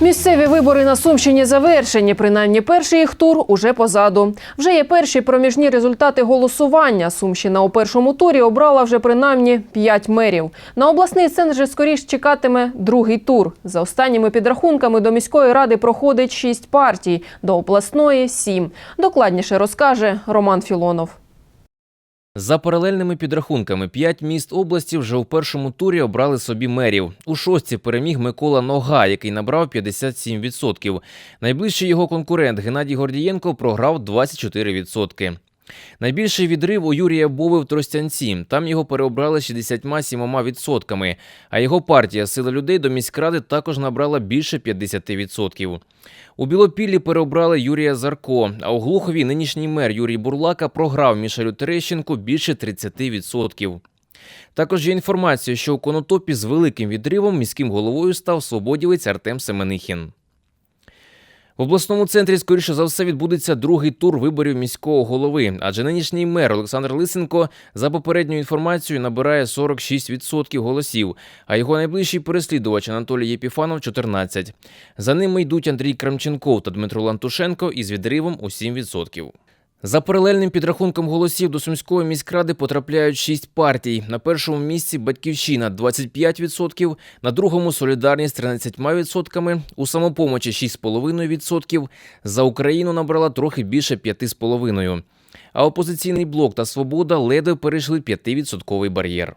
Місцеві вибори на Сумщині завершені. Принаймні, перший їх тур уже позаду. Вже є перші проміжні результати голосування. Сумщина у першому турі обрала вже принаймні п'ять мерів. На обласний центр скоріш чекатиме другий тур. За останніми підрахунками до міської ради проходить шість партій, до обласної сім. Докладніше розкаже Роман Філонов. За паралельними підрахунками, п'ять міст області вже у першому турі обрали собі мерів. У шостці переміг Микола Нога, який набрав 57%. Найближчий його конкурент Геннадій Гордієнко програв 24%. Найбільший відрив у Юрія Бови в Тростянці. Там його переобрали 67%, а його партія Сила людей до міськради також набрала більше 50%. У Білопіллі переобрали Юрія Зарко, а у Глухові нинішній мер Юрій Бурлака програв Мішелю Терещенку більше 30%. Також є інформація, що у Конотопі з великим відривом міським головою став свободівець Артем Семенихін. В обласному центрі, скоріше за все, відбудеться другий тур виборів міського голови, адже нинішній мер Олександр Лисенко за попередньою інформацією набирає 46% голосів, а його найближчий переслідувач Анатолій Єпіфанов 14. За ними йдуть Андрій Крамченков та Дмитро Лантушенко із відривом у 7%. За паралельним підрахунком голосів до Сумської міськради потрапляють шість партій. На першому місці Батьківщина 25%, на другому Солідарність 13%, у самопомочі 6,5%, за Україну набрала трохи більше 5,5%. А опозиційний блок та Свобода ледве перейшли 5% бар'єр.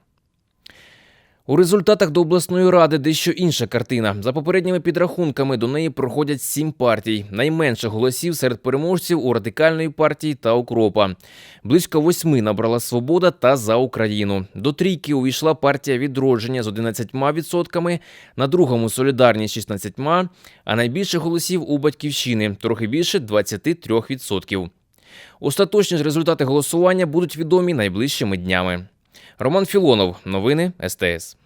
У результатах до обласної ради дещо інша картина. За попередніми підрахунками до неї проходять сім партій. Найменше голосів серед переможців у радикальної партії та укропа. Близько восьми набрала свобода та за Україну. До трійки увійшла партія відродження з 11%, на другому солідарність 16%, а найбільше голосів у батьківщини трохи більше 23%. Остаточні ж результати голосування будуть відомі найближчими днями. Роман Філонов, новини СТС.